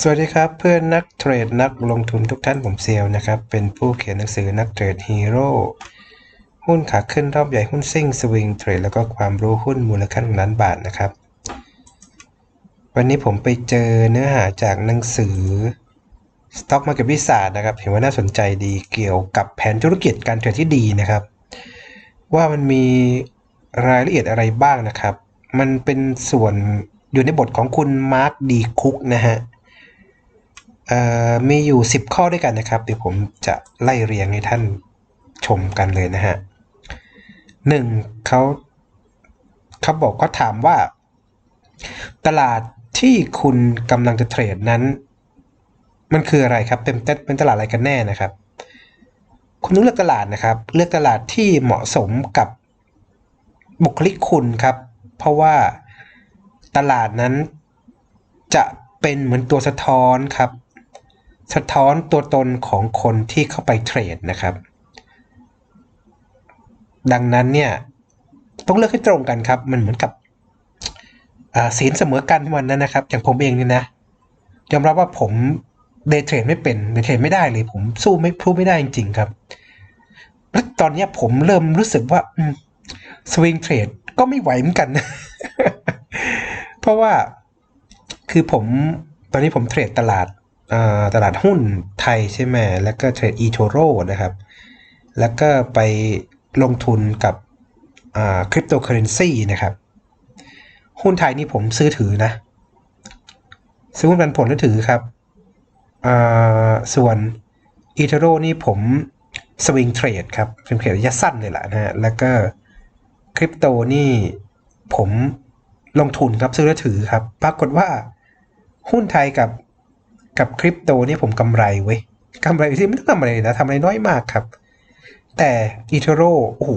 สวัสดีครับเพื่อนนักเทรดนักลงทุนทุกท่านผมเซลนะครับ เป็นผู้เขียนหนังสือนักเทรดฮีโร่หุ้นขาขึ้นรอบใหญ่หุ้นซิ่งสวิงเทรดแล้วก็ความรู้หุ้นมูลค่าหนึ่งล้านบาทนะครับ วันนี้ผมไปเจอเนื้อหาจากหนังสือ Stock Market วิสานะครับ เห็นว่าน่าสนใจดีเกี่ยวกับแผนธุรกิจการเทรดที่ดีนะครับ ว่ามันมีรายละเอียดอะไรบ้างนะครับ มันเป็นส่วนอยู่ในบทของคุณมาร์คดีคุกนะฮะ มีอยู่ 10 ข้อด้วยกันนะครับ เดี๋ยวผมจะไล่เรียงให้ท่านชมกันเลยนะฮะหนึ่งเขาเขาบอกเขาถามว่า ตลาดที่คุณกำลังจะเทรดนั้น มันคืออะไรครับ เป็นเป็นตลาดอะไรกันแน่นะครับ คุณต้องเลือกตลาดนะครับ เลือกตลาดที่เหมาะสมกับบุคลิกคุณครับ เพราะว่าตลาดนั้นจะเป็นเหมือนตัวสะท้อนครับ สะท้อนตัวตนของคนที่เข้าไปเทรดนะครับ ดังนั้นเนี่ยต้องเลือกให้ตรงกันครับ มันเหมือนกับอ่าศีลเสมอกันวันนั้นนะครับ อย่างผมเองเนี่ยนะยอมรับว่าผมเดย์เทรดไม่เป็นเดย์เทรดไม่ได้เลย ผมสู้ไม่พูดไม่ได้จริง ๆ ครับ แล้วตอนนี้ผมเริ่มรู้สึกว่าสวิงเทรดก็ไม่ไหวเหมือนกัน เพราะว่าคือผมตอนนี้ผมเทรดตลาด ตลาดหุ้นไทยใช่ไหมแล้วก็เทรดอีโทโรนะครับ แล้วก็ไปลงทุนกับคริปโตเคอเรนซีนะครับ หุ้นไทยนี่ผมซื้อถือนะ ซื้อหุ้นปันผลแล้วถือครับ ส่วนอีโทโรนี่ผมสวิงเทรดครับเป็นเทรดระยะสั้นเลยแหละนะฮะ แล้วก็คริปโตนี่ผมลงทุนครับซื้อแล้วถือครับ ปรากฏว่าหุ้นไทยกับ กับคริปโตนี่ผมกำไรเว้ยกำไรที่ไม่ต้องกำไรนะทำอะไรน้อยมากครับ แต่อีเทโรโอ้โห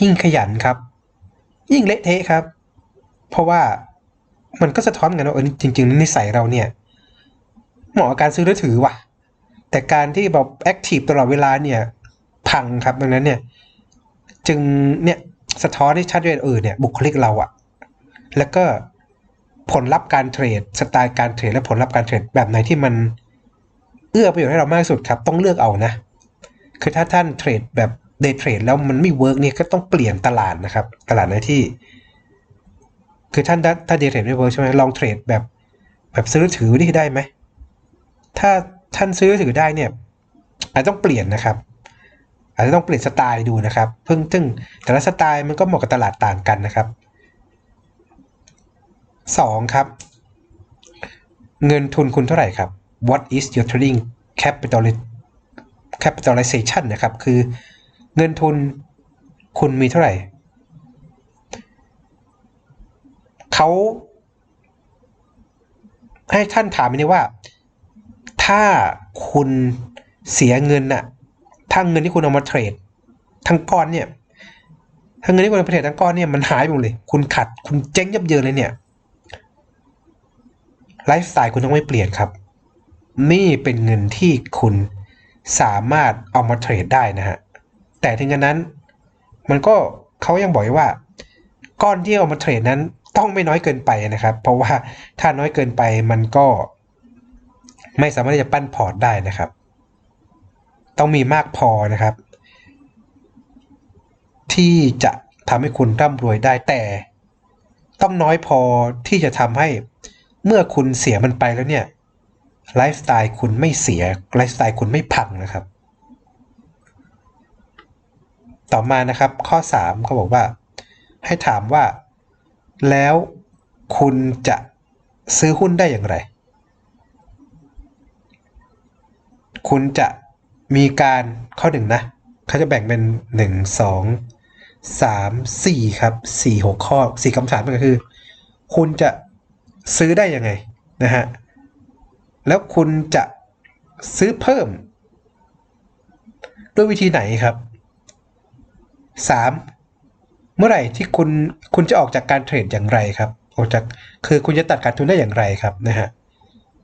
ยิ่งขยันครับ ยิ่งเละเทะครับ เพราะว่ามันก็สะท้อนกันว่าเออจริง ๆนิสัยเราเนี่ย เหมาะกับการซื้อแล้วถือว่ะ แต่การที่แบบแอคทีฟตลอดเวลาเนี่ย พังครับดังนั้นเนี่ย จึงเนี่ยสะท้อนให้ชัดเจนเออเนี่ย บุคลิกเราอะแล้วก็ ผลลัพธ์การเทรดสไตล์การเทรดและผลลัพธ์การเทรดแบบไหนที่มันเอื้อประโยชน์ให้เรามากที่สุดครับต้องเลือกเอานะ คือถ้าท่านเทรดแบบเดย์เทรดแล้วมันไม่เวิร์กเนี่ยก็ต้องเปลี่ยนตลาดนะครับ ตลาดไหนที่ คือท่านถ้าเดย์เทรดไม่เวิร์กใช่ไหมลองเทรดแบบแบบซื้อถือได้ได้ไหมถ้าท่านซื้อถือได้เนี่ยอาจต้องเปลี่ยนนะครับ อาจจะต้องเปลี่ยนสไตล์ดูนะครับ เพิ่งซึ่งแต่ละสไตล์มันก็เหมาะกับตลาดต่างกันนะครับ สองครับ เงินทุนคุณเท่าไหร่ครับ What is your trading capital capitalization นะครับ คือเงินทุนคุณมีเท่าไหร่ เขาให้ท่านถามนี้ว่า ถ้าคุณเสียเงินน่ะถ้าเงินที่คุณเอามาเทรด ทั้งก้อนเนี่ยถ้าเงินที่คุณเอามาเทรดทั้งก้อนเนี่ยมันหายไปหมดเลย คุณขัดคุณเจ๊งยับเยินเลยเนี่ย ไลฟ์สไตล์คุณต้องไม่เปลี่ยนครับ นี่เป็นเงินที่คุณสามารถเอามาเทรดได้นะฮะ แต่ถึงกันนั้น มันก็เขายังบอกว่า ก้อนที่เอามาเทรดนั้นต้องไม่น้อยเกินไปนะครับ เพราะว่าถ้าน้อยเกินไปมันก็ ไม่สามารถที่จะปั้นพอร์ตได้นะครับ ต้องมีมากพอนะครับ ที่จะทำให้คุณร่ำรวยได้แต่ ต้องน้อยพอที่จะทำให้ เมื่อคุณเสียมันไปแล้วเนี่ยไลฟ์สไตล์คุณไม่เสียไลฟ์สไตล์คุณไม่พังนะครับ ต่อมานะครับข้อ 3 เขาบอกว่า ให้ถามว่า แล้วคุณจะซื้อหุ้นได้อย่างไร คุณจะมีการข้อหนึ่งนะเขาจะแบ่งเป็น 1 2 3 4 ครับ4 6ข้อ 4คำถามก็คือ คุณจะ ซื้อได้ยังไงนะฮะแล้วคุณจะซื้อเพิ่ม ด้วยวิธีไหนครับ 3. เมื่อไหร่ที่คุณคุณจะออกจากการเทรดอย่างไรครับออกจากคือคุณจะตัดขาดทุนได้อย่างไรครับนะฮะ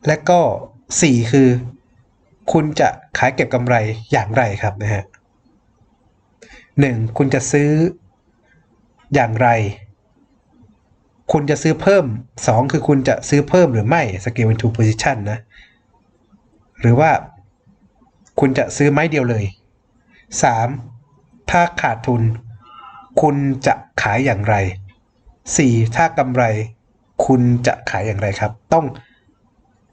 และก็ 4 คือ คุณจะขายเก็บกำไรอย่างไรครับนะฮะหนึ่งคุณจะซื้ออย่างไร คุณจะซื้อเพิ่ม 2 คือคุณจะซื้อเพิ่มหรือไม่ scale into position นะ หรือว่าคุณจะซื้อไม้เดียวเลย 3. ถ้าขาดทุน คุณจะขายอย่างไร 4. ถ้ากำไร คุณจะขายอย่างไรครับ ต้อง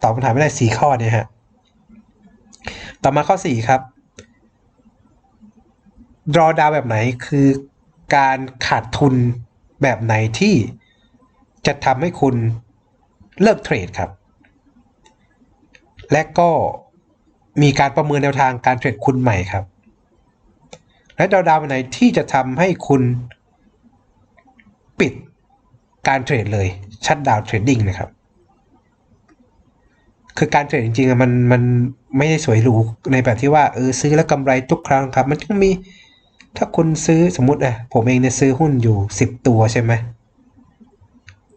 ตอบคำถามไม่ได้ 4 ข้อเนี่ยฮะ ต่อมาข้อ 4 ครับ drawdown แบบไหนคือการขาดทุนแบบไหนที่ จะทำให้คุณเลิกเทรดครับ และก็มีการประเมินแนวทางการเทรดคุณใหม่ครับ และดาวดาวไหนที่จะทำให้คุณปิดการเทรดเลยชัดดาวเทรดดิ้งนะครับ คือการเทรดจริงๆมันมันไม่ได้สวยหรูในแบบที่ว่าเออซื้อแล้วกำไรทุกครั้งครับ มันต้องมีถ้าคุณซื้อสมมติอะผมเองเนี่ยซื้อหุ้นอยู่ 10 ตัวใช่ไหม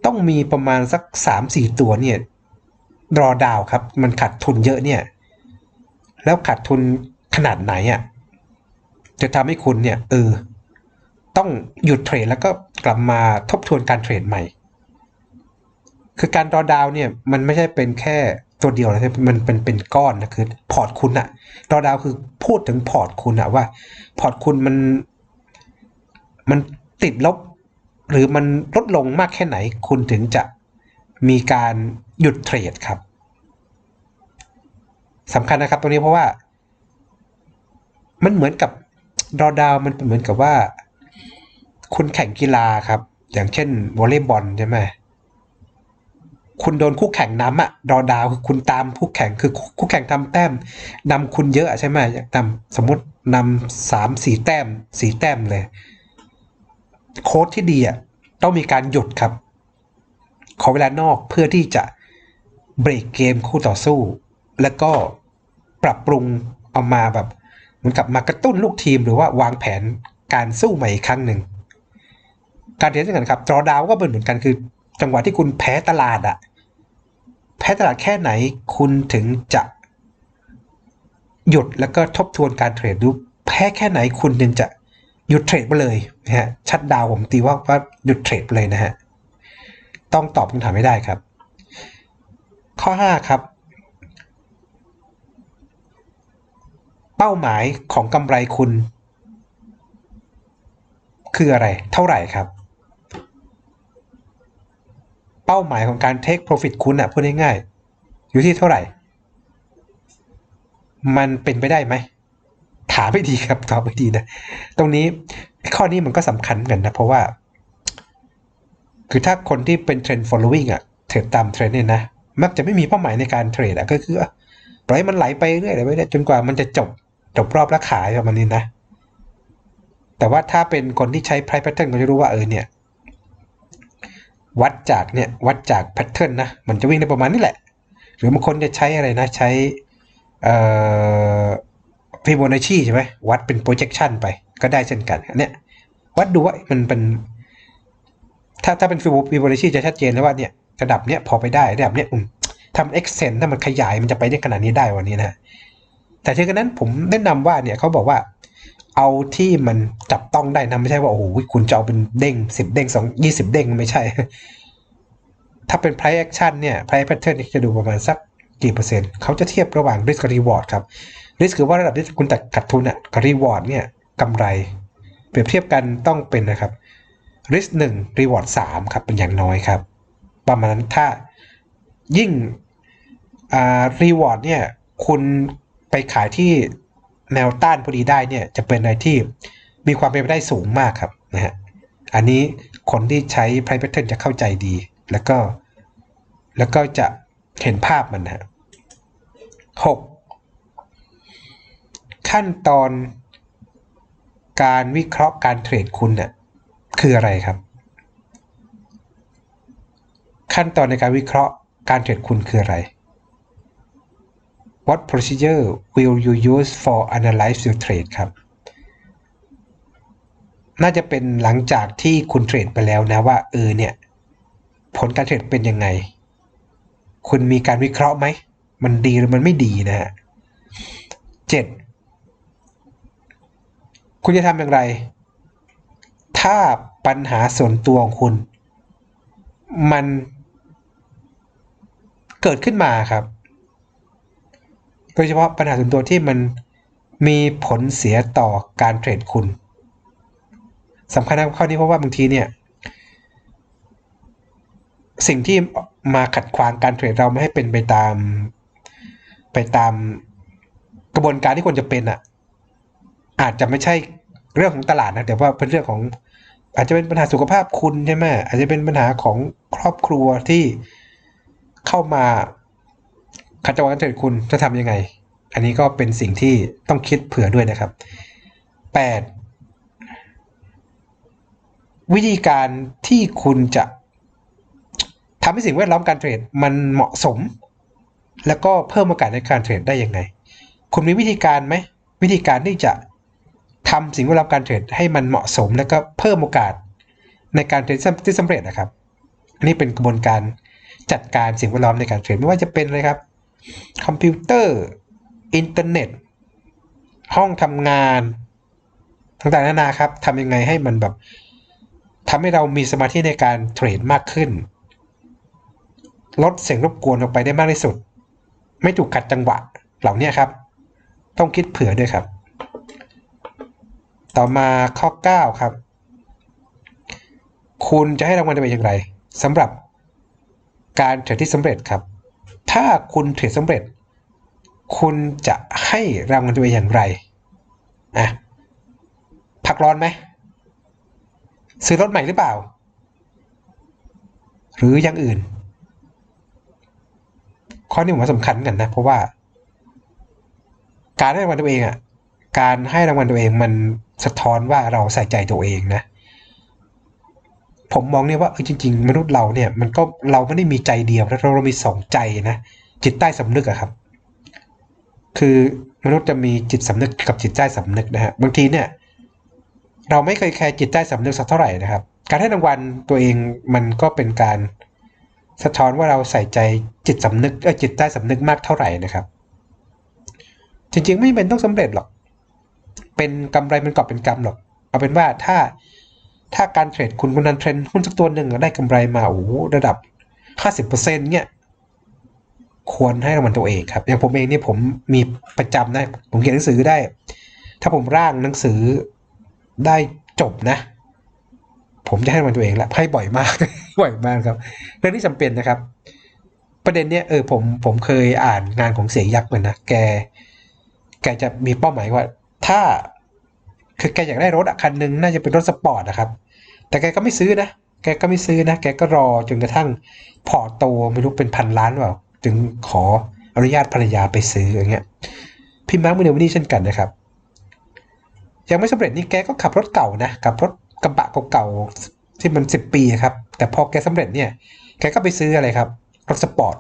ต้องมีประมาณสัก3-4ตัวเนี่ยรอดาวครับ มันขาดทุนเยอะเนี่ย แล้วขาดทุนขนาดไหนอะ่ะจะทำให้คุณเนี่ยเออต้องหยุดเทรดแล้วก็กลับมาทบทวนการเทรดใหม่ คือการรอดาวเนี่ยมันไม่ใช่เป็นแค่ตัวเดียวนะมันเป็นเป็นก้อนนะคือพอร์ตคุณอะรอดาวคือพูดถึงพอร์ตคุณอะว่า พอร์ตคุณมันมันติดลบ หรือมันลดลงมากแค่ไหน คุณถึงจะมีการหยุดเทรดครับสำคัญนะครับตรงนี้เพราะว่า มันเหมือนกับดอดาวมันเป็นเหมือนกับว่า คุณแข่งกีฬาครับ อย่างเช่นวอลเลย์บอลใช่ไหมคุณโดนคู่แข่งน้ำอะดอดาวคือคุณตามคู่แข่งคือคู่แข่งทำแต้มนำคุณเยอะใช่ไหมนำสมมตินำสามสี่แต้มสี่แต้มเลย โค้ดที่ดีอะต้องมีการหยุดครับ ขอเวลานอกเพื่อที่จะเบรกเกมคู่ต่อสู้ แล้วก็ปรับปรุงเอามาแบบเหมือนกับมากระตุ้นลูกทีมหรือว่าวางแผนการสู้ใหม่อีกครั้งหนึ่ง การเทรดกันครับดรอดาวก็เป็นเหมือนกันคือจังหวะที่คุณแพ้ตลาดอะแพ้ตลาดแค่ไหนคุณถึงจะ หยุดแล้วก็ทบทวนการเทรดดูแพ้แค่ไหนคุณถึงจะ หยุดเทรดไปเลยนะฮะชัดดาวผมตีว่าว่าหยุดเทรดไปเลยนะฮะต้องตอบคำถามไม่ได้ครับ ข้อ 5 ครับ เป้าหมายของกำไรคุณ คืออะไร เท่าไหร่ครับ เป้าหมายของการ take profit คุณอะพูดง่ายๆอยู่ที่เท่าไหร่ มันเป็นไปได้ไหมามไม่ดีครับตอบไม่ดีนะ ตรงนี้ข้อนี้มันก็สำคัญกันนะ เพราะว่า คือถ้าคนที่เป็นเทรนด์ following อะเทรดตามเทรนด์เนี่ยนะ มักจะไม่มีเป้าหมายในการเทรดอะก็คือปล่อยมันไหลไปเรื่อยๆไปเรื่อยจนกว่ามันจะจบจบรอบแล้วขายประมาณนี้นะ แต่ว่าถ้าเป็นคนที่ใช้ price pattern ก็จะรู้ว่าเออเนี่ย วัดจากเนี่ยวัดจาก pattern นะ มันจะวิ่งได้ประมาณนี้แหละ หรือบางคนจะใช้อะไรนะ ใช้เอ่อ Fibonacci ใช่ไหมวัดเป็น projection ไปก็ได้เช่นกันเนี่ยวัดดูว่ามันเป็น ถ้าถ้าเป็น Fibonacci จะชัดเจนเลยว่าเนี่ยระดับเนี้ยพอไปได้ระดับเนี้ยทำ extend ถ้ามันขยายมันจะไปได้ขนาดนี้ได้วันนี้นะแต่ทีนั้นผมแนะนำว่าเนี่ยเขาบอกว่าเอาที่มันจับต้องได้นะไม่ใช่ว่าโอ้โหคุณจะเอาเป็นเด้งสิบเด้งสองยี่สิบเด้งไม่ใช่ ถ้าเป็น price action เนี่ย price pattern จะดูประมาณสักกี่เปอร์เซ็นต์เขาจะเทียบระหว่าง risk reward ครับ risk คือว่าระดับที่คุณตัดขาดทุนอะกับ reward เนี่ยกำไร เปรียบเทียบกันต้องเป็นนะครับ risk 1 reward 3ครับเป็นอย่างน้อยครับ ประมาณนั้นถ้ายิ่งอ่า reward เนี่ยคุณไปขายที่แนวต้านพอดีได้เนี่ยจะเป็นอะไรที่มีความเป็นไปได้สูงมากครับนะฮะอันนี้คนที่ใช้ price pattern จะเข้าใจดี แล้วก็ แล้วก็จะเห็นภาพมันนะฮะหก ขั้นตอนการวิเคราะห์การเทรดคุณน่ะคืออะไรครับ ขั้นตอนในการวิเคราะห์การเทรดคุณคืออะไร What procedure will you use for analyze your trade ครับ น่าจะเป็นหลังจากที่คุณเทรดไปแล้วนะว่าเออเนี่ย ผลการเทรดเป็นยังไง คุณมีการวิเคราะห์ไหม มันดีหรือมันไม่ดีนะฮะเจ็ด คุณจะทำอย่างไร ถ้าปัญหาส่วนตัวของคุณ มันเกิดขึ้นมาครับ โดยเฉพาะปัญหาส่วนตัวที่มันมีผลเสียต่อการเทรดคุณสำคัญนะข้อนี้เพราะว่าบางทีเนี่ยสิ่งที่มาขัดขวางการเทรดเราไม่ให้เป็นไปตาม ไปตามกระบวนการที่ควรจะเป็นอะ อาจจะไม่ใช่เรื่องของตลาดนะแต่ว่าเป็นเรื่องของ อาจจะเป็นปัญหาสุขภาพคุณใช่ไหมอาจจะเป็นปัญหาของครอบครัวที่เข้ามาขัดจังหวะการเทรดคุณจะทำยังไง อันนี้ก็เป็นสิ่งที่ต้องคิดเผื่อด้วยนะครับ 8 วิธีการที่คุณจะทำให้สิ่งแวดล้อมการเทรดมันเหมาะสม แล้วก็เพิ่มโอกาสในการเทรดได้ยังไงคุณมีวิธีการไหม วิธีการที่จะ ทำสิ่งแวดล้อมการเทรดให้มันเหมาะสม แล้วก็เพิ่มโอกาสในการเทรดที่สำเร็จนะครับ อันนี้เป็นกระบวนการจัดการสิ่งแวดล้อมในการเทรดไม่ว่าจะเป็นอะไรครับ คอมพิวเตอร์ อินเทอร์เน็ต ห้องทำงาน ต่างๆนานาครับทำยังไงให้มันแบบทำให้เรามีสมาธิในการเทรดมากขึ้น ลดเสียงรบกวนออกไปได้มากที่สุด ไม่ถูกขัดจังหวะเหล่านี้ครับ ต้องคิดเผื่อด้วยครับ ต่อมาข้อ 9 ครับ คุณจะให้รางวัลตัวเองอย่างไรสำหรับการเทรดที่สำเร็จครับ ถ้าคุณเทรดสำเร็จ คุณจะให้รางวัลตัวเองอย่างไรอะพักร้อนไหมซื้อรถใหม่หรือเปล่า หรืออย่างอื่น ข้อนี้ผมว่าสำคัญกันนะ เพราะว่า การให้รางวัลตัวเองอะ การให้รางวัลตัวเองมัน สะท้อนว่าเราใส่ใจตัวเองนะ ผมมองเนี่ยว่าจริง ๆ มนุษย์เราเนี่ย มันก็เราไม่ได้มีใจเดียวเราเรามีสองใจนะจิตใต้สำนึกอะครับ คือมนุษย์จะมีจิตสำนึกกับจิตใต้สำนึกนะฮะบางทีเนี่ย เราไม่เคยแคร์จิตใต้สำนึกสักเท่าไหร่นะครับ การให้รางวัลตัวเองมันก็เป็นการสะท้อนว่าเราใส่ใจจิตสำนึกเออจิตใต้สำนึกมากเท่าไหร่นะครับ จริง ๆ ไม่เป็นต้องสำเร็จหรอก เป็นกำไรเป็นกอบเป็นกำหรอก เอาเป็นว่าถ้าถ้าการเทรดคุณคุณนันเทรนหุ้นสักตัวหนึ่งได้กำไรมาโอ้ระดับ 50%เนี่ยควรให้รางวัลตัวเองครับ อย่างผมเองเนี่ยผมมีประจำนะ ผมเขียนหนังสือได้ ถ้าผมร่างหนังสือได้จบนะ ผมจะให้รางวัลตัวเองละให้บ่อยมาก บ่อยมากครับ เรื่องที่จำเป็นนะครับ ประเด็นเนี้ยเออผมผมเคยอ่านงานของเสียยักษ์เหมือนนะแก แกจะมีเป้าหมายว่า ถ้าคือแกอยากได้รถอะคันหนึ่งน่าจะเป็นรถสปอร์ตนะครับ แต่แกก็ไม่ซื้อนะ แกก็ไม่ซื้อนะ แกก็รอจนกระทั่งพอโตไม่รู้เป็นพันล้านเปล่าถึงขออนุญาตภรรยาไปซื้ออย่างเงี้ย พี่มาร์คมูเนลนี่เช่นกันนะครับ ยังไม่สำเร็จนี่แกก็ขับรถเก่านะ ขับรถกระบะเก่าๆที่มันสิบปีอะครับ แต่พอแกสำเร็จเนี่ย แกก็ไปซื้ออะไรครับ รถสปอร์ต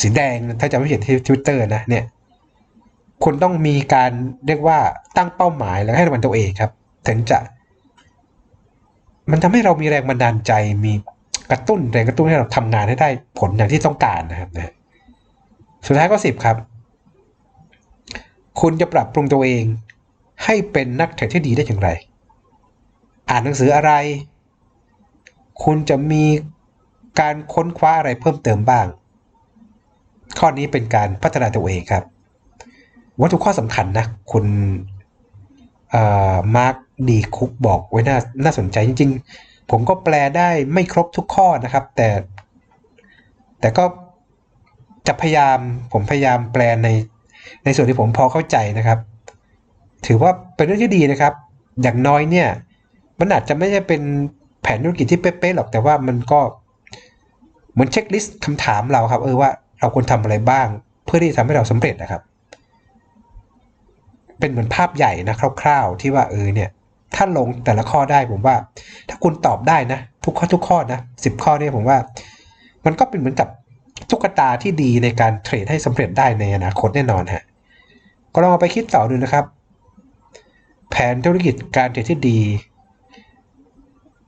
สีแดงถ้าจำไม่ผิดที่ทวิตเตอร์นะเนี่ย คุณต้องมีการเรียกว่าตั้งเป้าหมายแล้วให้รางวัลตัวเองครับ ถึงจะ มันทำให้เรามีแรงบันดาลใจมีกระตุ้นแรงกระตุ้นให้เราทำงานให้ได้ผลอย่างที่ต้องการนะครับนะสุดท้ายก็สิบครับ คุณจะปรับปรุงตัวเองให้เป็นนักเทรดที่ดีได้อย่างไร อ่านหนังสืออะไร คุณจะมีการค้นคว้าอะไรเพิ่มเติมบ้าง ข้อนี้เป็นการพัฒนาตัวเองครับ วัตถุข้อสำคัญนะ คุณมาร์คดีคุกบอกไว้น่าน่าสนใจจริง ๆ ผมก็แปลได้ไม่ครบทุกข้อนะครับ แต่ แต่ก็จะพยายามผมพยายามแปลในในส่วนที่ผมพอเข้าใจนะครับ ถือว่าเป็นเรื่องที่ดีนะครับ อย่างน้อยเนี่ย มันอาจจะไม่ใช่เป็นแผนธุรกิจที่เป๊ะๆหรอกแต่ว่ามันก็เหมือนเช็คลิสต์คำถามเราครับ เออว่าเราควรทำอะไรบ้าง เพื่อที่จะทำให้เราสำเร็จนะครับ เป็นเหมือนภาพใหญ่นะคร่าวๆ ที่ว่าเออเนี่ยถ้าลงแต่ละข้อได้ผมว่า ถ้าคุณตอบได้นะ ทุกข้อทุกข้อนะสิบข้อเนี่ยผมว่า มันก็เป็นเหมือนกับตุ๊กตาที่ดีในการเทรดให้สำเร็จได้ในอนาคตแน่นอนฮะก็ลองเอาไปคิดต่อดูนะครับ แผนธุรกิจการเทรดที่ดี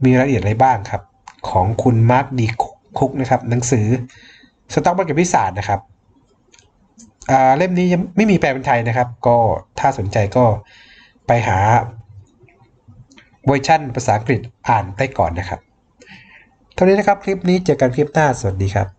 มีรายละเอียดอะไรบ้างครับ ของคุณมาร์คดีคุกนะครับ หนังสือสต็อกมาร์เก็ตวิสานะครับ เล่มนี้ยังไม่มีแปลเป็นไทยนะครับ ก็ถ้าสนใจก็ไปหาเวอร์ชันภาษาอังกฤษอ่านได้ก่อนนะครับ เท่านี้นะครับคลิปนี้เจอกันคลิปหน้าสวัสดีครับ